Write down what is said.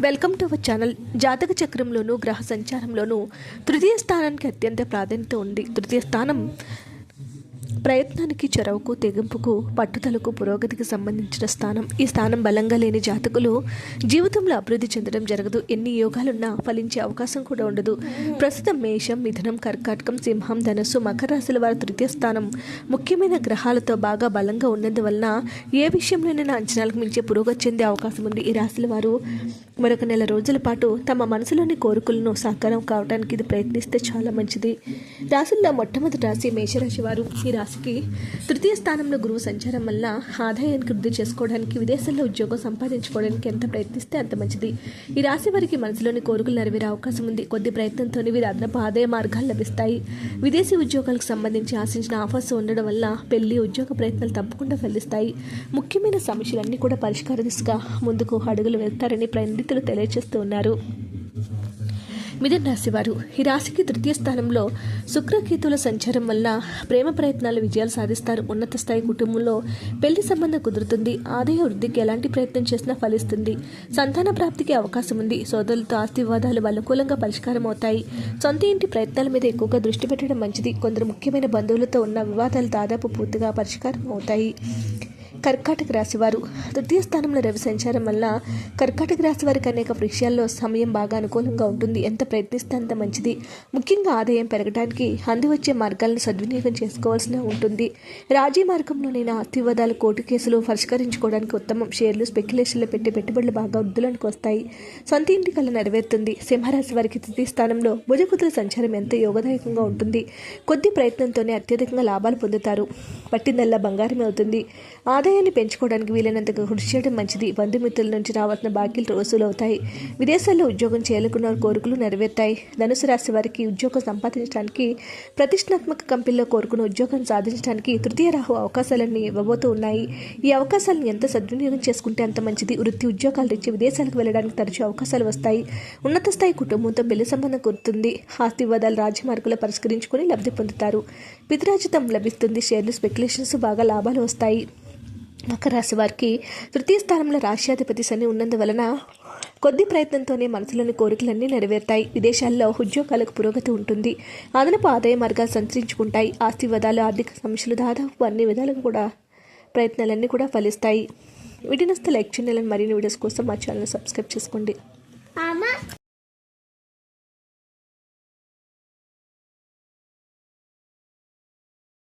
Welcome to our channel జాతక చక్రంలోనూ గ్రహ సంచారంలోనూ తృతీయ స్థానానికి అత్యంత ప్రాధాన్యత ఉంది తృతీయ స్థానం ప్రయత్నానికి చొరవకు తెగింపుకు పట్టుదలకు పురోగతికి సంబంధించిన స్థానం. ఈ స్థానం బలంగా లేని జాతకులు జీవితంలో అభివృద్ధి చెందడం జరగదు. ఎన్ని యోగాలున్నా ఫలించే అవకాశం కూడా ఉండదు. ప్రస్తుతం మేషం మిథునం కర్కాటకం సింహం ధనస్సు మకర రాశుల వారి తృతీయ స్థానం ముఖ్యమైన గ్రహాలతో బాగా బలంగా ఉన్నందువలన ఏ విషయంలోనైనా అంచనాలకు మించే పురోగతి చెందే అవకాశం ఉంది. ఈ రాశుల వారు మరొక నెల రోజుల పాటు తమ మనసులోని కోరికలను సాకారం కావడానికి ఇది ప్రయత్నిస్తే చాలా మంచిది. రాశుల్లో మొట్టమొదటి రాశి మేషరాశి వారు. ఈ రాశి రాశికి తృతీయ స్థానంలో గురువు సంచారం వల్ల ఆదాయానికి వృద్ధి చేసుకోవడానికి విదేశాల్లో ఉద్యోగం సంపాదించుకోవడానికి ఎంత ప్రయత్నిస్తే అంత మంచిది. ఈ రాశి వారికి మనసులోని కోరికలు నెరవేరే అవకాశం ఉంది. కొద్ది ప్రయత్నంతోనే వీరి అదనపు ఆదాయ మార్గాలు లభిస్తాయి. విదేశీ ఉద్యోగాలకు సంబంధించి ఆశించిన ఆఫర్స్ ఉండడం వల్ల పెళ్ళి ఉద్యోగ ప్రయత్నాలు తప్పకుండా ఫలిస్తాయి. ముఖ్యమైన సమస్యలన్నీ కూడా పరిష్కార దిశగా ముందుకు అడుగులు వెళ్తారని పండితులు తెలియజేస్తూ ఉన్నారు. మిథున్ రాశివారు ఈ రాశికి తృతీయ స్థానంలో శుక్రకేతువుల సంచారం వల్ల ప్రేమ ప్రయత్నాలు విజయాలు సాధిస్తారు. ఉన్నత స్థాయి కుటుంబంలో పెళ్ళి సంబంధం కుదురుతుంది. ఆదాయ వృద్ధికి ఎలాంటి ప్రయత్నం చేసినా ఫలిస్తుంది. సంతాన ప్రాప్తికి అవకాశం ఉంది. సోదరులతో ఆస్తి వివాదాలు అనుకూలంగా పరిష్కారం అవుతాయి. సొంత ఇంటి ప్రయత్నాల మీద ఎక్కువగా దృష్టి పెట్టడం మంచిది. కొందరు ముఖ్యమైన బంధువులతో ఉన్న వివాదాలు దాదాపు పూర్తిగా పరిష్కారం అవుతాయి. కర్కాటక రాశివారు తృతీయ స్థానంలో రవి సంచారం వల్ల కర్కాటక రాశి వారికి అనేక విషయాల్లో సమయం బాగా అనుకూలంగా ఉంటుంది. ఎంత ప్రయత్నిస్తే అంత మంచిది. ముఖ్యంగా ఆదాయం పెరగడానికి అందివచ్చే మార్గాలను సద్వినియోగం చేసుకోవాల్సిన ఉంటుంది. రాజీ మార్గంలోనైనా అతివాదాలు కోర్టు కేసులు పరిష్కరించుకోవడానికి ఉత్తమం. షేర్లు స్పెక్యులేషన్లు పెట్టి పెట్టుబడులు బాగా వృద్ధులకు వస్తాయి. సొంత ఇంటి కళ నెరవేరుతుంది. సింహరాశి వారికి తృతీయ స్థానంలో భుజకుతుల సంచారం ఎంతో యోగదాయకంగా ఉంటుంది. కొద్ది ప్రయత్నంతోనే అత్యధికంగా లాభాలు పొందుతారు. పట్టిందల్లా బంగారమే అవుతుంది. ఆదాయాన్ని పెంచుకోవడానికి వీలైనంతగా కృషి చేయడం మంచిది. బంధుమిత్రుల నుంచి రావాల్సిన బాకీలు వసూలు అవుతాయి విదేశాల్లో ఉద్యోగం చేయాలనుకున్న కోరికలు నెరవేరుతాయి. ధనుసు రాశి వారికి ఉద్యోగం సంపాదించడానికి ప్రతిష్టాత్మక కంపెనీలో కోరుకున్న ఉద్యోగం సాధించడానికి తృతీయ రాహు అవకాశాలన్నీ ఇవ్వబోతూ ఉన్నాయి. ఈ అవకాశాలను ఎంత సద్వినియోగం చేసుకుంటే అంత మంచిది. వృత్తి ఉద్యోగాలు ఇచ్చి విదేశాలకు వెళ్ళడానికి తరచూ అవకాశాలు వస్తాయి. ఉన్నత స్థాయి కుటుంబంతో పెళ్ళి సంబంధం కుదురుతుంది. ఆస్తి వివాదాలు రాజమార్గంలో పరిష్కరించుకుని లబ్ధి పొందుతారు. పితరాజితం లభిస్తుంది. షేర్లు స్పెక్యులేషన్స్ బాగా లాభాలు వస్తాయి. మకర రాశి వారికి తృతీయ స్థానంలో రాష్ట్రాధిపతి శని ఉన్నందువలన కొద్ది ప్రయత్నంతోనే మనసులోని కోరికలన్నీ నెరవేరుతాయి. విదేశాల్లో ఉద్యోగాలకు పురోగతి ఉంటుంది. అదనపు ఆదాయ మార్గాలు సంతరించుకుంటాయి ఆస్తి విధాలు ఆర్థిక సమస్యలు దాదాపు అన్ని విధాలకు కూడా ప్రయత్నాలన్నీ కూడా ఫలిస్తాయి. వీటిని లైక్ చేయాలని మరిన్ని వీడియోస్ కోసం మా ఛానల్ సబ్స్క్రైబ్ చేసుకోండి.